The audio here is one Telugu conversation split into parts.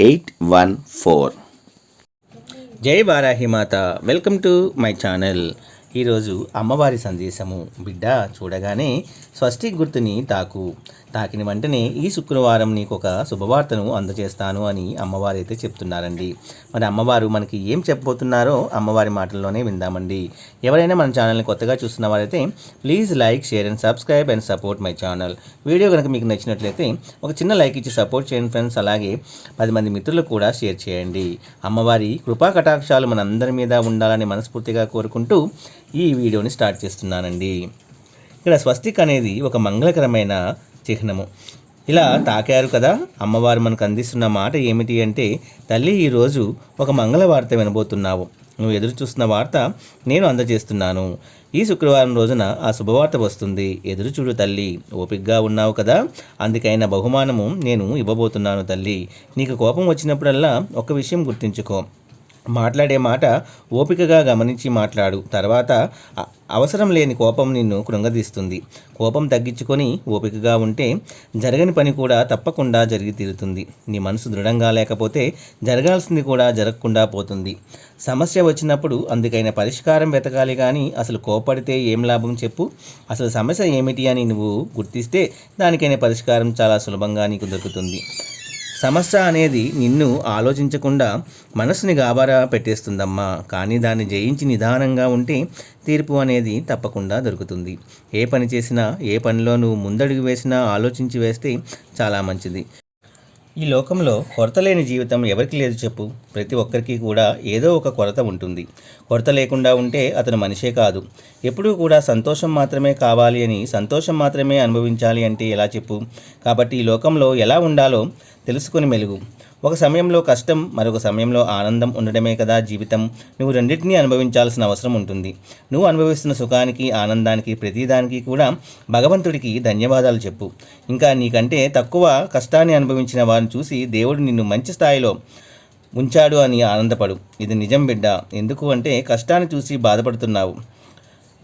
eight one four. జై Varahimata welcome to my channel. ఈరోజు అమ్మవారి సందేశము. బిడ్డ చూడగానే స్వస్తి గుర్తుని తాకు. తాకిన వెంటనే ఈ శుక్రవారం నీకు ఒక శుభవార్తను అందజేస్తాను అని అమ్మవారు అయితే చెప్తున్నారండి. మరి అమ్మవారు మనకి ఏం చెప్పబోతున్నారో అమ్మవారి మాటల్లోనే విందామండి. ఎవరైనా మన ఛానల్ని కొత్తగా చూస్తున్న వారైతే please like share and subscribe and support my channel. Video కనుక మీకు నచ్చినట్లయితే ఒక చిన్న లైక్ ఇచ్చి సపోర్ట్ చేయండి ఫ్రెండ్స్. అలాగే పది మంది మిత్రులకు కూడా షేర్ చేయండి. అమ్మవారి కృపా కటాక్షాలు మనందరి మీద ఉండాలని మనస్ఫూర్తిగా కోరుకుంటూ ఈ వీడియోని స్టార్ట్ చేస్తున్నానండి. ఇక్కడ స్వస్తిక్ అనేది ఒక మంగళకరమైన చిహ్నము. ఇలా తాకారు కదా అమ్మవారు మనకు అందిస్తున్న మాట ఏమిటి అంటే తల్లి ఈరోజు ఒక మంగళ వార్త వినబోతున్నావు. నువ్వు ఎదురు చూస్తున్న వార్త నేను అందజేస్తున్నాను. ఈ శుక్రవారం రోజున ఆ శుభవార్త వస్తుంది. ఎదురు చూడు తల్లి ఓపిగ్గా ఉన్నావు కదా అందుకైన బహుమానము నేను ఇవ్వబోతున్నాను తల్లి. నీకు కోపం వచ్చినప్పుడల్లా ఒక విషయం గుర్తుంచుకో. మాట్లాడే మాట ఓపికగా గమనించి మాట్లాడు. తర్వాత అవసరం లేని కోపం నిన్ను కృంగదీస్తుంది. కోపం తగ్గించుకొని ఓపికగా ఉంటే జరగని పని కూడా తప్పకుండా జరిగి తీరుతుంది. నీ మనసు దృఢంగా లేకపోతే జరగాల్సింది కూడా జరగకుండా పోతుంది. సమస్య వచ్చినప్పుడు అందుకైన పరిష్కారం వెతకాలి కానీ అసలు కోపడితే ఏం లాభం చెప్పు? అసలు సమస్య ఏమిటి అని నువ్వు గుర్తిస్తే దానికైన పరిష్కారం చాలా సులభంగా నీకు దొరుకుతుంది. సమస్య అనేది నిన్ను ఆలోచించకుండా మనసుని గాబరా పెట్టేస్తుందమ్మా. కానీ దాన్ని జయించి నిదానంగా ఉంటే తీర్పు అనేది తప్పకుండా దొరుకుతుంది. ఏ పని చేసినా ఏ పనిలో నువ్వు ముందడుగు వేసినా ఆలోచించి వేస్తే చాలా మంచిది. ఈ లోకంలో కొరత లేని జీవితం ఎవరికి లేదు చెప్పు. ప్రతి ఒక్కరికి కూడా ఏదో ఒక కొరత ఉంటుంది. కొరత లేకుండా ఉంటే అతను మనిషే కాదు. ఎప్పుడూ కూడా సంతోషం మాత్రమే కావాలి అని సంతోషం మాత్రమే అనుభవించాలి అంటే ఎలా చెప్పు? కాబట్టి ఈ లోకంలో ఎలా ఉండాలో తెలుసుకొని మెలుగు. ఒక సమయంలో కష్టం మరొక సమయంలో ఆనందం ఉండడమే కదా జీవితం. నువ్వు రెండింటినీ అనుభవించాల్సిన అవసరం ఉంటుంది. నువ్వు అనుభవిస్తున్న సుఖానికి ఆనందానికి ప్రతిదానికి కూడా భగవంతుడికి ధన్యవాదాలు చెప్పు. ఇంకా నీకంటే తక్కువ కష్టాన్ని అనుభవించిన వారిని చూసి దేవుడు నిన్ను మంచి స్థాయిలో ఉంచాడు అని ఆనందపడు. ఇది నిజం బిడ్డ. ఎందుకు అంటే కష్టాన్ని చూసి బాధపడుతున్నావు.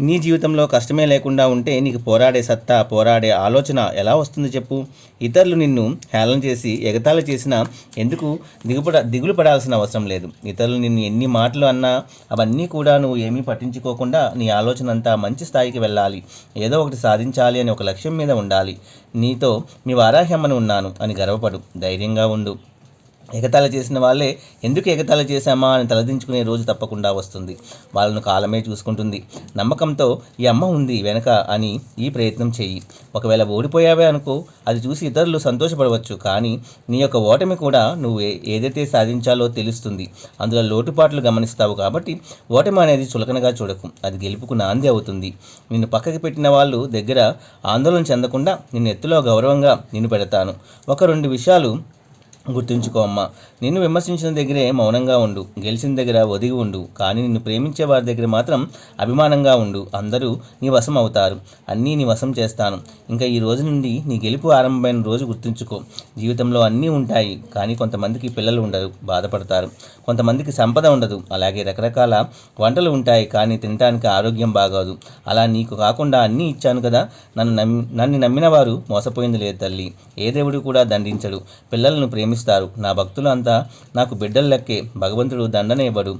నీ జీవితంలో కష్టమే లేకుండా ఉంటే నీకు పోరాడే సత్తా పోరాడే ఆలోచన ఎలా వస్తుంది చెప్పు? ఇతరులు నిన్ను హేళన చేసి ఎగతాళి చేసినా ఎందుకు దిగుపడ దిగులు పడాల్సిన అవసరం లేదు. ఇతరులు నిన్ను ఎన్ని మాటలు అన్నా అవన్నీ కూడా నువ్వు ఏమీ పట్టించుకోకుండా నీ ఆలోచన అంతా మంచి స్థాయికి వెళ్ళాలి. ఏదో ఒకటి సాధించాలి అని ఒక లక్ష్యం మీద ఉండాలి. నీతో మీ వారాహ్యమ్మను ఉన్నాను అని గర్వపడు. ధైర్యంగా ఉండు. ఎగతాళి చేసిన వాళ్ళే ఎందుకు ఎగతాళి చేశామా అని తలదించుకునే రోజు తప్పకుండా వస్తుంది. వాళ్ళను కాలమే చూసుకుంటుంది. నమ్మకంతో ఈ అమ్మ ఉంది వెనక అని ఈ ప్రయత్నం చెయ్యి ఒకవేళ ఓడిపోయావే అనుకో అది చూసి ఇతరులు సంతోషపడవచ్చు. కానీ నీ యొక్క ఓటమి కూడా నువ్వు ఏదైతే సాధించాలో తెలుస్తుంది. అందులో లోటుపాట్లు గమనిస్తావు కాబట్టి ఓటమి అనేది చులకనగా చూడకు. అది గెలుపుకు నాంది అవుతుంది. నిన్ను పక్కకి పెట్టిన వాళ్ళు దగ్గర ఆందోళన చెందకుండా నిన్ను ఎత్తులో గౌరవంగా నిన్ను పెడతాను. ఒక రెండు విషయాలు గుర్తుంచుకో అమ్మా. నిన్ను విమర్శించిన దగ్గరే మౌనంగా ఉండు. గెలిచిన దగ్గర ఒదిగి ఉండు. కానీ నిన్ను ప్రేమించే వారి దగ్గర మాత్రం అభిమానంగా ఉండు. అందరూ నీ వశం అవుతారు అన్నీ నీ వశం చేస్తాను. ఇంకా ఈ రోజు నుండి నీ గెలుపు ఆరంభమైన రోజు గుర్తుంచుకో. జీవితంలో అన్నీ ఉంటాయి. కానీ కొంతమందికి పిల్లలు ఉండరు. బాధపడతారు. కొంతమందికి సంపద ఉండదు. అలాగే రకరకాల వంటలు ఉంటాయి. కానీ తినడానికి ఆరోగ్యం బాగోదు. అలా నీకు కాకుండా అన్నీ ఇచ్చాను కదా. నన్ను నమ్మి నన్ను నమ్మిన వారు మోసపోయింది లేదు తల్లి. ఏ దేవుడు కూడా దండించడు. పిల్లలను ప్రేమి ప్రేమిస్తారు నా భక్తులు అంతా నాకు బిడ్డల లెక్కే. భగవంతుడు దండనే ఇవ్వడు.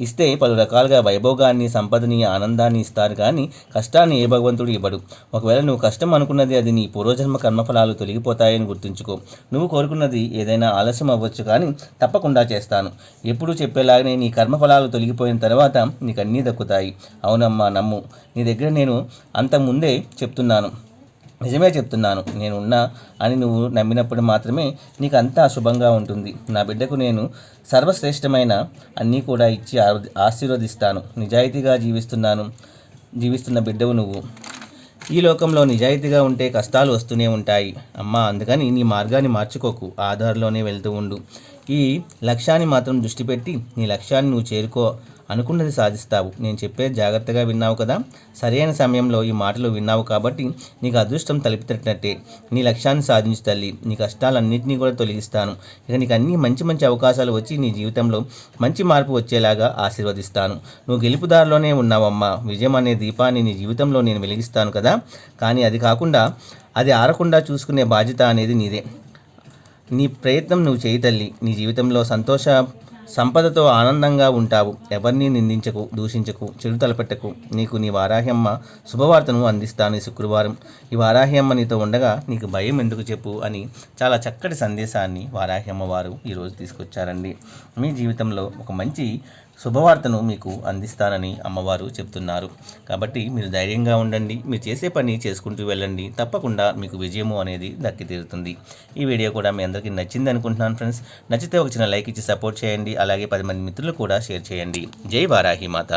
ఇస్తే పలు రకాలుగా వైభోగాన్ని సంపదని ఆనందాన్ని ఇస్తారు కానీ కష్టాన్ని ఏ భగవంతుడు ఇవ్వడు. ఒకవేళ నువ్వు కష్టం అనుకున్నది అది నీ పూర్వజన్మ కర్మఫలాలు తొలగిపోతాయని గుర్తుంచుకో. నువ్వు కోరుకున్నది ఏదైనా ఆలస్యం అవ్వచ్చు కానీ తప్పకుండా చేస్తాను. ఎప్పుడూ చెప్పేలాగానే నీ కర్మఫలాలు తొలగిపోయిన తర్వాత నీకు అన్నీ దక్కుతాయి. అవునమ్మా నమ్ము. నీ దగ్గర నేను అంతకుముందే ముందే చెప్తున్నాను. నిజమే చెప్తున్నాను నేను ఉన్నా అని నువ్వు నమ్మినప్పుడు మాత్రమే నీకు అంతా శుభంగా ఉంటుంది. నా బిడ్డకు నేను సర్వశ్రేష్టమైన అన్నీ కూడా ఇచ్చి ఆశీర్వదిస్తాను. నిజాయితీగా జీవిస్తున్నాను జీవిస్తున్న బిడ్డవు నువ్వు. ఈ లోకంలో నిజాయితీగా ఉంటే కష్టాలు వస్తూనే ఉంటాయి. అమ్మా అందుకని నీ మార్గాన్ని మార్చుకోకు ఆధార్లోనే వెళ్తూ ఉండు. ఈ లక్ష్యాన్ని మాత్రం దృష్టి పెట్టి నీ లక్ష్యాన్ని నువ్వు చేరుకో అనుకున్నది సాధిస్తావు. నేను చెప్పేది జాగ్రత్తగా విన్నావు కదా? సరైన సమయంలో ఈ మాటలు విన్నావు కాబట్టి నీకు అదృష్టం తలిపితట్టినట్టే నీ లక్ష్యాన్ని సాధించు తల్లి. నీ కష్టాలన్నింటినీ కూడా తొలగిస్తాను. ఇక నీకు అన్ని మంచి మంచి అవకాశాలు వచ్చి నీ జీవితంలో మంచి మార్పు వచ్చేలాగా ఆశీర్వదిస్తాను. నువ్వు గెలుపుదారిలోనే ఉన్నావమ్మా. విజయం అనే దీపాన్ని నీ జీవితంలో నేను వెలిగిస్తాను కదా? కానీ అది కాకుండా అది ఆరకుండా చూసుకునే బాధ్యత అనేది నీదే. నీ ప్రయత్నం నువ్వు చేయి తల్లి. నీ జీవితంలో సంతోష సంపదతో ఆనందంగా ఉంటావు. ఎవరిని నిందించకు దూషించకు చెడు తలపెట్టకు నీకు నీ వారాహ్యమ్మ శుభవార్తను అందిస్తాను ఈ శుక్రవారం. ఈ వారాహ్యమ్మ నీతో ఉండగా నీకు భయం ఎందుకు చెప్పు అని చాలా చక్కటి సందేశాన్ని వారాహ్యమ్మ వారు ఈరోజు తీసుకొచ్చారండి. మీ జీవితంలో ఒక మంచి శుభవార్తను మీకు అందిస్తానని అమ్మవారు చెప్తున్నారు. కాబట్టి మీరు ధైర్యంగా ఉండండి మీరు చేసే పని చేసుకుంటూ వెళ్ళండి. తప్పకుండా మీకు విజయము అనేది దక్కి తీరుతుంది ఈ వీడియో కూడా మీ అందరికీ నచ్చింది అనుకుంటున్నాను ఫ్రెండ్స్. నచ్చితే ఒక చిన్న లైక్ ఇచ్చి సపోర్ట్ చేయండి. అలాగే పది మంది మిత్రులు కూడా షేర్ చేయండి. జై వారాహి మాత.